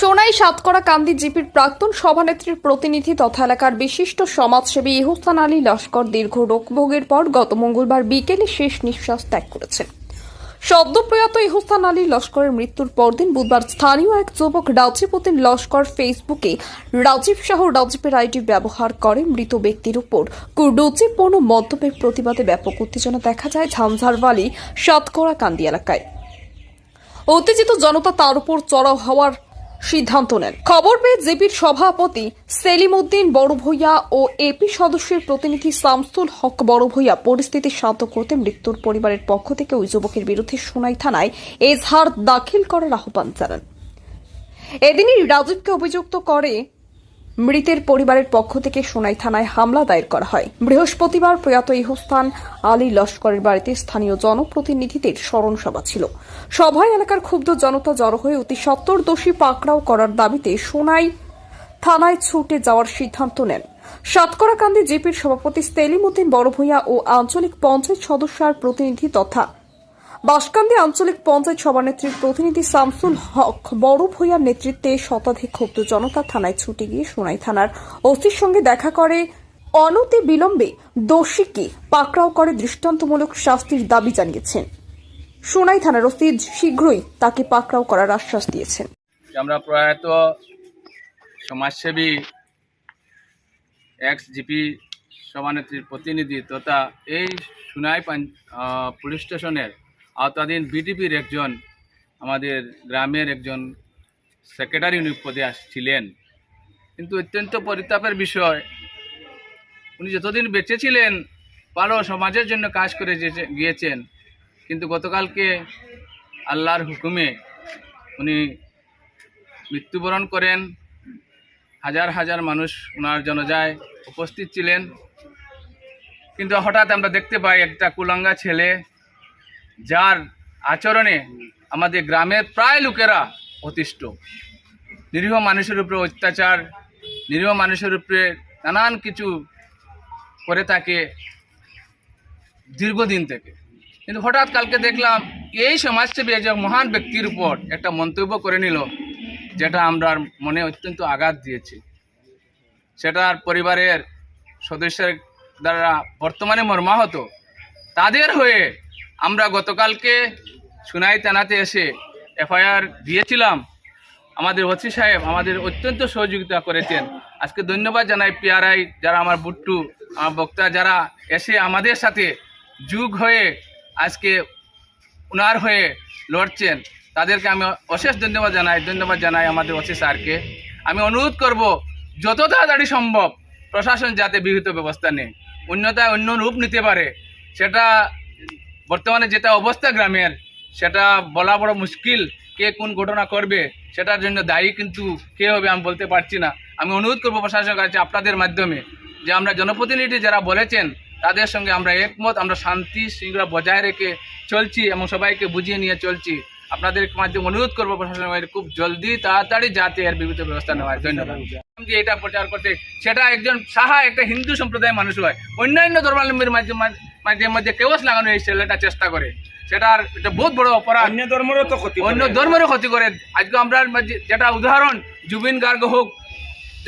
সোনাই সাতকরা কান্দি জিপির প্রাক্তন সভানেত্রীর প্রতিনিধি তথা এলাকার বিশিষ্ট সমাজসেবী ইহুস্তান আলী লস্কর দীর্ঘ রোগভোগের পর গত মঙ্গলবার বিকেলে শেষ নিঃশ্বাস ত্যাগ করেছেন। সদ্যপ্রয়াত ইহুস্তান আলী লস্করের মৃত্যুর পরদিন বুধবার স্থানীয় এক যুবক রাজীব উদ্দিন লস্কর ফেসবুকে রাজীব শাহ রাজীবের আইডি ব্যবহার করে মৃত ব্যক্তির উপর কুরুচিপূর্ণ মন্তব্যের প্রতিবাদে ব্যাপক উত্তেজনা দেখা যায় ঝামঝারবালি সাতকরা কান্দি এলাকায়। উত্তেজিত জনতা তার উপর চড়াও হওয়ার সিদ্ধান্ত নেন। খবর পেয়ে জেপির সভাপতি সেলিম উদ্দিন বড় ভূঁইয়া ও এপি সদস্যের প্রতিনিধি শামসুল হক বড় ভূঁইয়া পরিস্থিতি শান্ত করতে মৃত্যুর পরিবারের পক্ষ থেকে ওই যুবকের বিরুদ্ধে সোনাই থানায় এজহার দাখিল করার আহ্বান জানান। এদিনই রাজীবকে অভিযুক্ত করে মৃতের পরিবারের পক্ষ থেকে সোনাই থানায় হামলা দায়ের করা হয়। বৃহস্পতিবার প্রয়াত ইহস্থান আলী লস্করের বাড়িতে স্থানীয় জনপ্রতিনিধিদের স্মরণ সভা ছিল। সভায় এলাকার ক্ষুব্ধ জনতা জড়ো হয়ে অতি সত্তর দোষী পাকড়াও করার দাবিতে সোনাই থানায় ছুটে যাওয়ার সিদ্ধান্ত নেন। সাতকরাকান্দি জিপির সভাপতি সেলিমুদ্দিন বড়ভূঁইয়া ও আঞ্চলিক পঞ্চায়েত সদস্য আর প্রতিনিধি তথা বাসকান্দি আঞ্চলিক পঞ্চায়েত সভানেত্রীর প্রতিনিধি শামসুল হক বড় ভূঁইয়ার নেতৃত্বে শতাধিক ক্ষুব্ধ জনতা থানায় ছুটে গিয়ে সোনাই থানার ওসির সঙ্গে দেখা করে অনতি বিলম্বে দোষীকে পাকড়াও করে দৃষ্টান্তমূলক শাস্তির দাবি জানিয়েছেন। সোনাই থানার ওসি শীঘ্রই তাকে পাকড়াও করার আশ্বাস দিয়েছেন। আমরা প্রয়াত সমাজসেবী এক্স জিপি সভানেত্রীর প্রতিনিধি তথা এই সুনাই পুলিশ স্টেশনের আওতাধীন বিটিপির একজন, আমাদের গ্রামের একজন সেক্রেটারি উনি পদে আসছিলেন। কিন্তু অত্যন্ত পরিতাপের বিষয়, উনি যতদিন বেঁচে ছিলেন, ভালো সমাজের জন্য কাজ করে গিয়েছেন। কিন্তু গতকালকে আল্লাহর হুকুমে উনি মৃত্যুবরণ করেন। হাজার হাজার মানুষ ওনার জনজায় উপস্থিত ছিলেন। কিন্তু হঠাৎ আমরা দেখতে পাই একটা কুলাঙ্গা ছেলে যার আচরণে আমাদের গ্রামের প্রায় লোকেরা অতিষ্ঠ। নিরীহ মানুষের উপরে অত্যাচার, নিরীহ মানুষের উপরে নানান কিছু করে থাকে দীর্ঘদিন থেকে। কিন্তু হঠাৎ কালকে দেখলাম, এই সমাজসেবী একজন মহান ব্যক্তির উপর একটা মন্তব্য করে নিল, যেটা আমরা মনে অত্যন্ত আঘাত দিয়েছে। সেটার পরিবারের সদস্যের দ্বারা বর্তমানে মর্মাহত। তাদের হয়ে আমরা গতকালকে সুনাই থানাতে এসে এফআইআর দিয়েছিলাম। আমাদের ওসি সাহেব আমাদের অত্যন্ত সহযোগিতা করেছেন। আজকে ধন্যবাদ জানাই পিআরআই, যারা আমার বুট্টু, আমার বক্তা, যারা এসে আমাদের সাথে যুগ হয়ে আজকে উনার হয়ে লড়ছেন। তাদেরকে আমি অশেষ ধন্যবাদ জানাই ধন্যবাদ জানাই আমাদের ওসি স্যারকে। আমি অনুরোধ করব, যত তাড়াতাড়ি সম্ভব প্রশাসন যাতে বিহিত ব্যবস্থা নেয়। অন্যথায় অন্য রূপ নিতে পারে। সেটা বর্তমানে যেটা অবস্থা গ্রামের, সেটা বলা বড় মুশকিল কে কোন ঘটনা করবে, সেটার জন্য দায়ী কিন্তু কে হবে আমি বলতে পারছি না। আমি অনুরোধ করব প্রশাসনের কাছে আপনাদের মাধ্যমে যে আমরা জনপ্রতিনিধি যারা বলেছেন, তাদের সঙ্গে আমরা একমত, আমরা শান্তি শৃঙ্খলা বজায় রেখে চলছি এবং সবাইকে বুঝিয়ে নিয়ে চলছি। আপনাদের মাধ্যমে অনুরোধ করব প্রশাসনের খুব জলদি তাড়াতাড়ি যাতে এর বিবিধ ব্যবস্থা নেওয়া হয়। ধন্যবাদ। যে এটা প্রচার করতে সেটা একজন সাহা, একটা হিন্দু সম্প্রদায়ের মানুষ হয়। অন্যান্য ধর্মাবলম্বীর মাধ্যমে মাধ্যমের মধ্যে কেওস লাগানো এই ছেলেটা চেষ্টা করে। সেটার এটা বহুত বড় অপরাধ। অন্য ধর্মেরও তো ক্ষতি অন্য। ধর্মেরও ক্ষতি করে। আজকে আমরা যেটা উদাহরণ জুবিন গার্গ হোক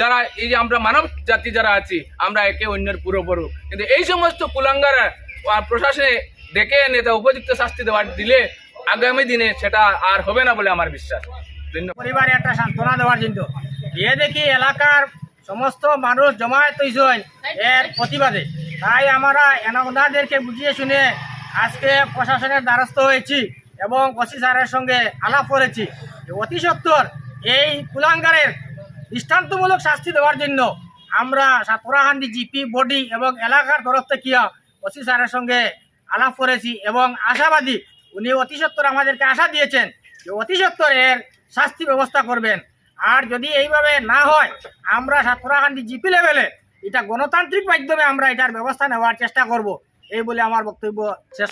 যারা এই যে আমরা মানব জাতি যারা আছি আমরা একে অন্যের পুরো বড় কিন্তু এই সমস্ত কুলাঙ্গারা প্রশাসনে ডেকে এনে তা উপযুক্ত শাস্তি দেওয়ার দিলে আগামী দিনে সেটা আর হবে না বলে আমার বিশ্বাস। ধন্যবাদ। পরিবারে একটা সান্ত্বনা দেওয়ার জন্য। গিয়ে দেখি এলাকার সমস্ত মানুষ জমায়েত হয়েছেন এর প্রতিবাদে। তাই আমরা এনাদেরকে বুঝিয়ে শুনে আজকে প্রশাসনের দ্বারস্থ হয়েছি এবং ওসি স্যারের সঙ্গে আলাপ করেছি অতি সত্তর এই কুলাঙ্গারের দৃষ্টান্তমূলক শাস্তি দেওয়ার জন্য আমরা সাতরাহান্দি জিপি, বডি এবং এলাকার তরফ থেকে ওসি স্যারের সঙ্গে আলাপ করেছি এবং আশাবাদী উনি অতি সত্তর আমাদেরকে আশা দিয়েছেন যে অতি সত্তর এর শাস্তি ব্যবস্থা করবেন। আর যদি এইভাবে না হয়, আমরা সাতরাহান্দি জিপি লেভেলে এটা গণতান্ত্রিক মাধ্যমে আমরা এটার ব্যবস্থা নেওয়ার চেষ্টা করব। এই বলে আমার বক্তব্য শেষ